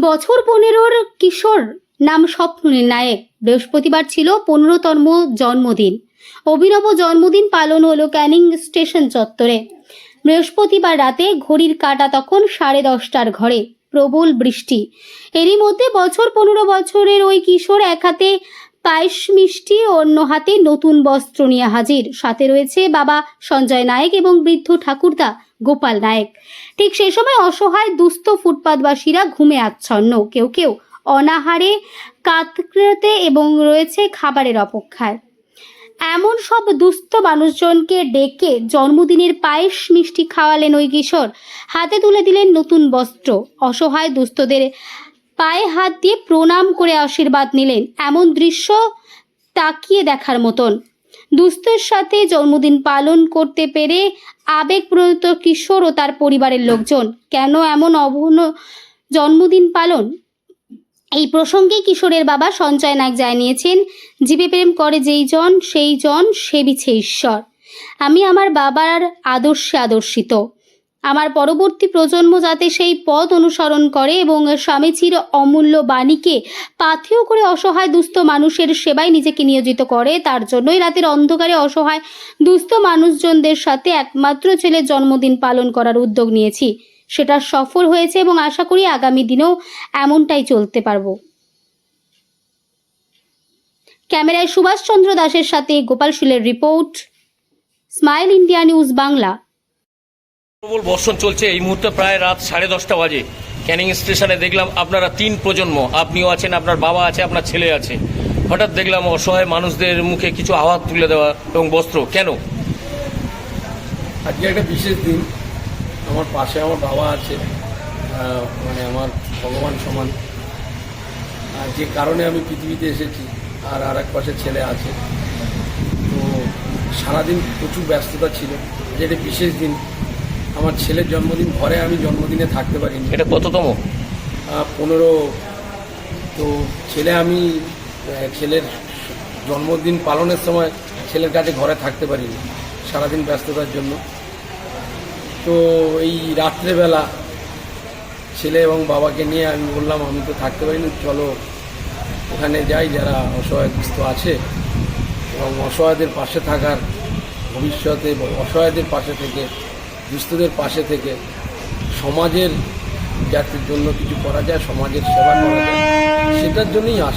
বছর পনেরোর কিশোর নাম স্বপ্নের নায়েক। বৃহস্পতিবার ছিল পনেরোতম জন্মদিন। অভিনব জন্মদিন পালন হলো ক্যানিং স্টেশন চত্বরে। বৃহস্পতিবার রাতে ঘড়ির কাটা তখন সাড়ে দশটার ঘরে। প্রবল বৃষ্টি। এরই মধ্যে বছর পনেরো বছরের ওই কিশোর এক হাতে পায়েস মিষ্টি অন্য হাতে নতুন বস্ত্র নিয়ে হাজির। সাথে রয়েছে বাবা সঞ্জয় নায়েক এবং বৃদ্ধ ঠাকুরদা গোপাল নায়েক। ঠিক সেই সময় অসহায় দুস্থ ফুটপাতবাসীরা ঘুমে আচ্ছন্ন। কেউ কেউ অনাহারে, কাতরাতে এবং রয়েছে খাবারের অপেক্ষায়। এমন সব দুস্থ মানুষজনকে ডেকে জন্মদিনের পায়েস মিষ্টি খাওয়ালেন ওই কিশোর। হাতে তুলে দিলেন নতুন বস্ত্র। অসহায় দুস্থদের পায়ে হাত দিয়ে প্রণাম করে আশীর্বাদ নিলেন। এমন দৃশ্য তাকিয়ে দেখার মতন। দুস্থের সাথে জন্মদিন পালন করতে পেরে আবেগপ্রণত কিশোর ও তার পরিবারের লোকজন। কেন এমন অভূন জন্মদিন পালন? এই প্রসঙ্গে কিশোরের বাবা সঞ্জয় নাগ জানিয়েছেন, জীবে প্রেম করে যেই জন, সেই জন সেবিছে ঈশ্বর। আমি আমার বাবার আদর্শে আদর্শিত। আমার পরবর্তী প্রজন্ম যাতে সেই পথ অনুসরণ করে এবং স্বামীজির অমূল্য বাণীকে পাথেয় করে অসহায় দুস্থ মানুষের সেবায় নিজেকে নিয়োজিত করে, তার জন্যই রাতের অন্ধকারে অসহায় দুস্থ মানুষজনদের সাথে একমাত্র ছেলের জন্মদিন পালন করার উদ্যোগ নিয়েছি। সেটা সফল হয়েছে এবং আশা করি আগামী দিনেও এমনটাই চলতে পারব। ক্যামেরায় সুভাষচন্দ্র দাসের সাথে Gopal শীলের report, smile India news Bangla. প্রবল বর্ষণ চলছে। এই মুহূর্তে প্রায় রাত সাড়ে দশটা বাজে। ক্যানিং স্টেশনে দেখলাম আপনারা তিন প্রজন্ম। আপনিও আছেন, আপনার বাবা আছে, আপনার ছেলে আছে। হঠাৎ দেখলাম অসহায় মানুষদের মুখে কিছু আওয়াজ তুলে দেওয়া এবং বস্ত্র। কেন? আজকে একটা বিশেষ দিন। আমার পাশে আমার বাবা আছে। মানে আমার ভগবান সমান। আর যে কারণে আমি পৃথিবীতে এসেছি, আর আর এক পাশে ছেলে আছে। তো সারাদিন প্রচুর ব্যস্ততা ছিল। একটা বিশেষ দিন। আমার ছেলের জন্মদিন ঘরে আমি জন্মদিনে থাকতে পারিনি। এটা কততম? পনেরো। তো ছেলে আমি ছেলের জন্মদিন পালনের সময় ছেলের কাছে ঘরে থাকতে পারিনি সারাদিন ব্যস্ততার জন্য। তো এই রাত্রেবেলা ছেলে এবং বাবাকে নিয়ে আমি বললাম আমি তো থাকতে পারিনি চলো ওখানে যাই যারা অসহায় দুস্থ আছে এবং অসহায়দের পাশে থাকার ভবিষ্যতে অসহায়দের পাশে থেকে দুস্থদের পাশে থেকে সমাজের যাতে জন্য কিছু করা যায়, সমাজের সেবা করা যায়, সেটার জন্যই আস